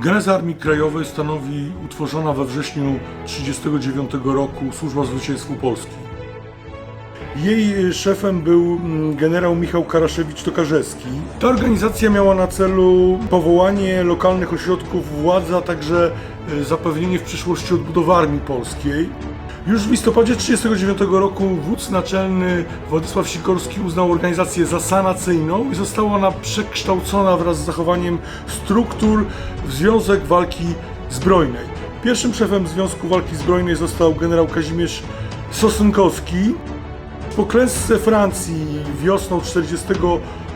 Geneza Armii Krajowej stanowi utworzona we wrześniu 1939 roku Służba Zwycięstwu Polski. Jej szefem był mm, generał Michał Karaszewicz-Tokarzewski. Ta organizacja miała na celu powołanie lokalnych ośrodków władzy, a także e, zapewnienie w przyszłości odbudowy Armii Polskiej. Już w listopadzie 1939 roku wódz naczelny Władysław Sikorski uznał organizację za sanacyjną i została ona przekształcona wraz z zachowaniem struktur w Związek Walki Zbrojnej. Pierwszym szefem Związku Walki Zbrojnej został generał Kazimierz Sosnkowski. Po klęsce Francji wiosną 40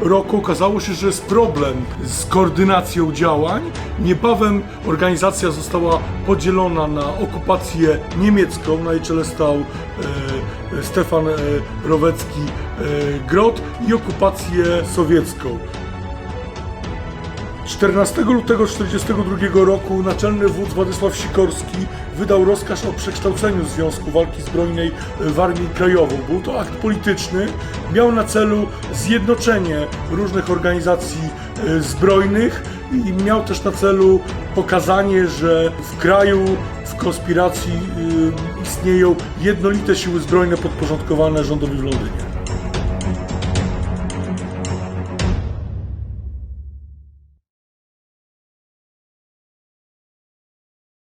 roku okazało się, że jest problem z koordynacją działań. Niebawem organizacja została podzielona na okupację niemiecką, na jej czele stał e, Stefan e, Rowecki e, Grot i okupację sowiecką. 14 lutego 1942 roku naczelny wódz Władysław Sikorski wydał rozkaz o przekształceniu Związku Walki Zbrojnej w Armię Krajową. Był to akt polityczny, miał na celu zjednoczenie różnych organizacji e, zbrojnych i miał też na celu pokazanie, że w kraju w konspiracji e, istnieją jednolite siły zbrojne podporządkowane rządowi w Londynie.